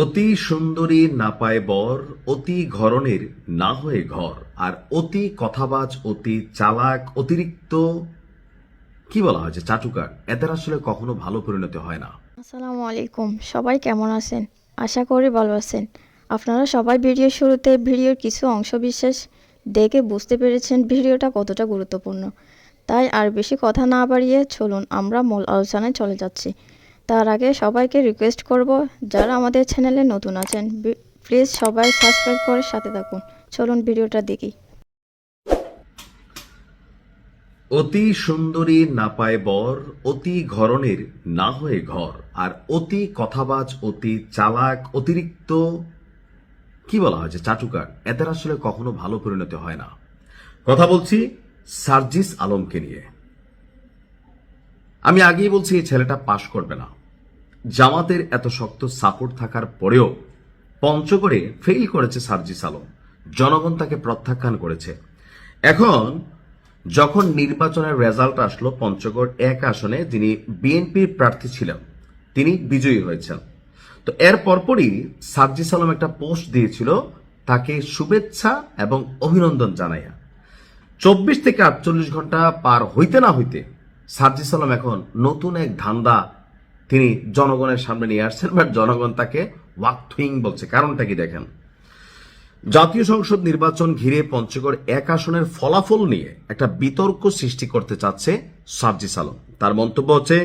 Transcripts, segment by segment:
অতি সুন্দরী না পায় বর, অতি ঘরণের না হয়ে ঘর, আর অতি কথাবাজ, অতি চালাক, অতিরিক্ত, কি বলা হয় যে চাটুকার, এদের আসলে কখনো ভালো পরিণতি হয় না। আসসালামু আলাইকুম, সবাই কেমন আছেন? আশা করি ভালো আছেন। আপনারা সবাই ভিডিও শুরুতে ভিডিওর কিছু অংশ বিশেষ দেখে বুঝতে পেরেছেন ভিডিওটা কতটা গুরুত্বপূর্ণ। তাই আর বেশি কথা না বাড়িয়ে চলুন, আমরা মূল আলোচনায় চলে যাচ্ছি। তার আগে সবাইকে রিকোয়েস্ট করব, যারা আমাদের চ্যানেলে নতুন আছেন প্লিজ সবাই সাবস্ক্রাইব করে সাথে থাকুন। চলুন ভিডিওটা দেখি। অতি সুন্দরী না পায় বর, অতি ঘরণের না হয়ে ঘর, আর অতি কথাবাজ, অতি চালাক, অতিরিক্ত, কি বলা হয় যে চাটুকার, এদের আসলে কখনো ভালো পরিণতি হয় না। কথা বলছি সার্জিস আলমকে নিয়ে। আমি আগেই বলছি, এই ছেলেটা পাশ করবে না। জামাতের এত শক্ত সাপোর্ট থাকার পরেও পঞ্চগড়ে ফেল করেছে সার্জিস আলম। জনগণ তাকে প্রত্যাখ্যান করেছে। এখন যখন নির্বাচনের রেজাল্ট আসলো, পঞ্চগড় এক আসনে যিনি বিএনপির প্রার্থী ছিলেন, তিনি বিজয়ী হয়েছেন। তো এর পরপরই সার্জিস আলম একটা পোস্ট দিয়েছিল তাকে শুভেচ্ছা এবং অভিনন্দন জানাইয়া। চব্বিশ থেকে আটচল্লিশ ঘণ্টা পার হইতে না হইতে সার্জিস আলম এখন নতুন এক ধান্দা তিনি জনগণের সামনে নিয়ে আসছেন, বাট জনগণ তাকে ওয়াক থুইং বলছে। কারণটা কি দেখেন? জাতীয় সংসদ নির্বাচন ঘিরে পঞ্চগড় এক আসনের ফলাফল নিয়ে একটা বিতর্ক সৃষ্টি করতে চাচ্ছে সার্জিস আলম তার মন্তব্য হচ্ছে,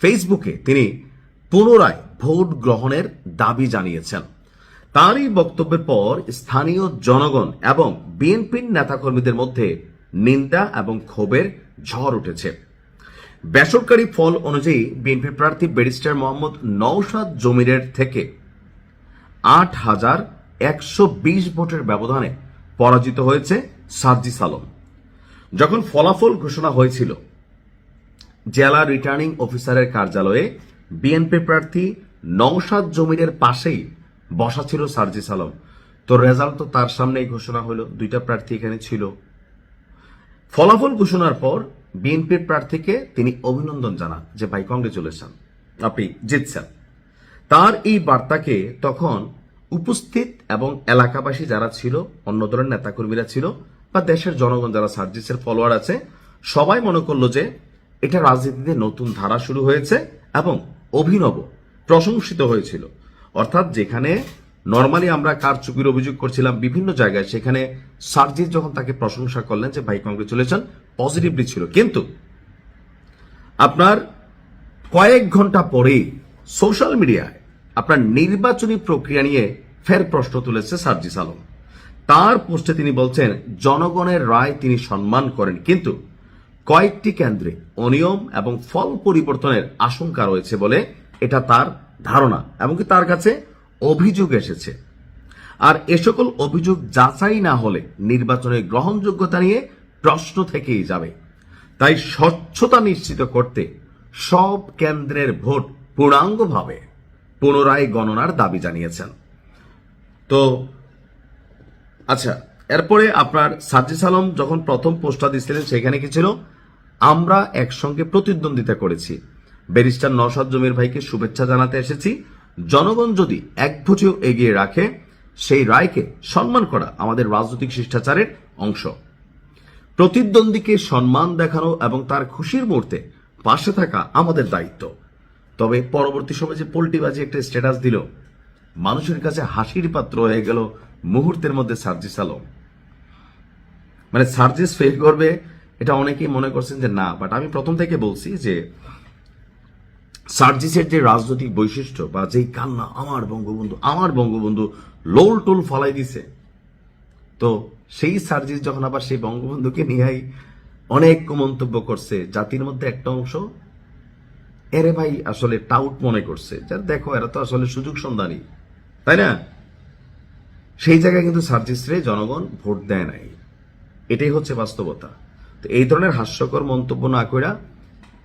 ফেসবুকে তিনি পুনরায় ভোট গ্রহণের দাবি জানিয়েছেন। তারই বক্তব্যের পর স্থানীয় জনগণ এবং বিএনপির নেতাকর্মীদের মধ্যে নিন্দা এবং ক্ষোভের ঝড় উঠেছে। বেসরকারি ফল অনুযায়ী বিএনপি প্রার্থী ব্যারিস্টার মোহাম্মদ নওশাদ জমিরের থেকে আট হাজার একশো বিশ ভোটের ব্যবধানে পরাজিত হয়েছে সার্জিস আলম। যখন ফলাফল ঘোষণা হয়েছিল, জেলা রিটার্নিং অফিসারের কার্যালয়ে বিএনপি প্রার্থী নওশাদ জমিরের পাশেই বসা ছিল সার্জিস আলম। তো রেজাল্ট তো তার সামনেই ঘোষণা হলো, দুইটা প্রার্থী এখানে ছিল। ফলাফল ঘোষণার পর বিএনপির প্রার্থীকে তিনি অভিনন্দন জানান যে ভাই কংগ্রেচুলেশন আপনি জিতছেন। তার এই বার্তাকে তখন উপস্থিত এবং এলাকাবাসী যারা ছিল, অন্য দলের নেতাকর্মীরা ছিল বা দেশের জনগণ যারা সার্জিসের ফলোয়ার আছে, সবাই মনে করল যে এটা রাজনীতিতে নতুন ধারা শুরু হয়েছে এবং অভিনব, প্রশংসিত হয়েছিল। অর্থাৎ যেখানে নর্মালি আমরা কার চুপির অভিযোগ করছিলাম বিভিন্ন জায়গায়, সেখানে সার্জিস যখন তাকে প্রশংসা করলেন যে, ভাই কংগ্রেচুলেশন পজিটিভলি ছিল। কিন্তু আপনার কয়েক ঘণ্টা পরেই সোশ্যাল মিডিয়ায় আপনার নির্বাচনী প্রক্রিয়া নিয়ে ফের প্রশ্ন তুলেছে সার্জিস আলম। তার পোস্টে তিনি বলছেন, জনগণের রায় তিনি সম্মান করেন, কিন্তু কয়েকটি কেন্দ্রে অনিয়ম এবং ফল পরিবর্তনের আশঙ্কা রয়েছে বলে এটা তার ধারণা এমনকি তার কাছে অভিযোগ এসেছে। আর এ সকল অভিযোগ যাচাই না হলে নির্বাচনের গ্রহণযোগ্যতা নিয়ে প্রশ্ন থেকেই যাবে। তাই স্বচ্ছতা নিশ্চিত করতে সব কেন্দ্রের ভোট পূর্ণাঙ্গভাবে পুনরায় গণনার দাবি জানিয়েছেন। তো আচ্ছা এরপরে আপনার সাজিস আলম যখন প্রথম পোস্টটা দিচ্ছিলেন সেখানে কি ছিল? আমরা একসঙ্গে প্রতিদ্বন্দ্বিতা করেছি। ব্যারিস্টার নসাদ জমির ভাইকে শুভেচ্ছা জানাতে এসেছি। জনগণ যদি এক ভোটেও এগিয়ে রাখে, সেই রায়কে সম্মান করা আমাদের রাজনৈতিক শিষ্টাচারের অংশ। প্রতিদ্বন্দ্বীকে সম্মান দেখানো এবং তার খুশির মুহূর্তে পাশে থাকা আমাদের দায়িত্ব। তবে পরবর্তী সময় যে পোল্টিবাজি একটা স্ট্যাটাস দিল, মানুষের কাছে হাসির পাত্র হয়ে গেল মুহূর্তের মধ্যে সার্জিস আলম। মানে সার্জিস ফেল করবে, এটা অনেকেই মনে করছেন যে না বাট আমি প্রথম থেকে বলছি যে সার্জিসের যে রাজনৈতিক বৈশিষ্ট্য বা যেই কান্না আমার বঙ্গবন্ধু আমার বঙ্গবন্ধু লোল টোল ফলাই দিছে, তো সেই সার্জিস যখন আবার সেই বঙ্গবন্ধুকে নিয়েই অনেক মন্তব্য করছে, জাতির মধ্যে একটা অংশ, এরে ভাই আসলে টাউট মনে করছে, যে দেখো এরা তো আসলে সুযোগ সন্ধানী, তাই না? সেই জায়গায় কিন্তু সার্জিসরে জনগণ ভোট দেয় নাই, এটাই হচ্ছে বাস্তবতা। তো এই ধরনের হাস্যকর মন্তব্য না করে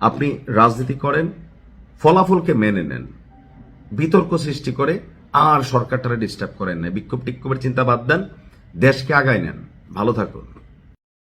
আপনি রাজনীতি করেন ফলাফলকে মেনে নেন। বিতর্ক সৃষ্টি করে আর সরকারটারে ডিস্টার্ব করেন না। বিক্ষোভ টিক্ষোভের চিন্তা বাদ দেন। দেশকে আগায় নেন। ভালো থাকুন।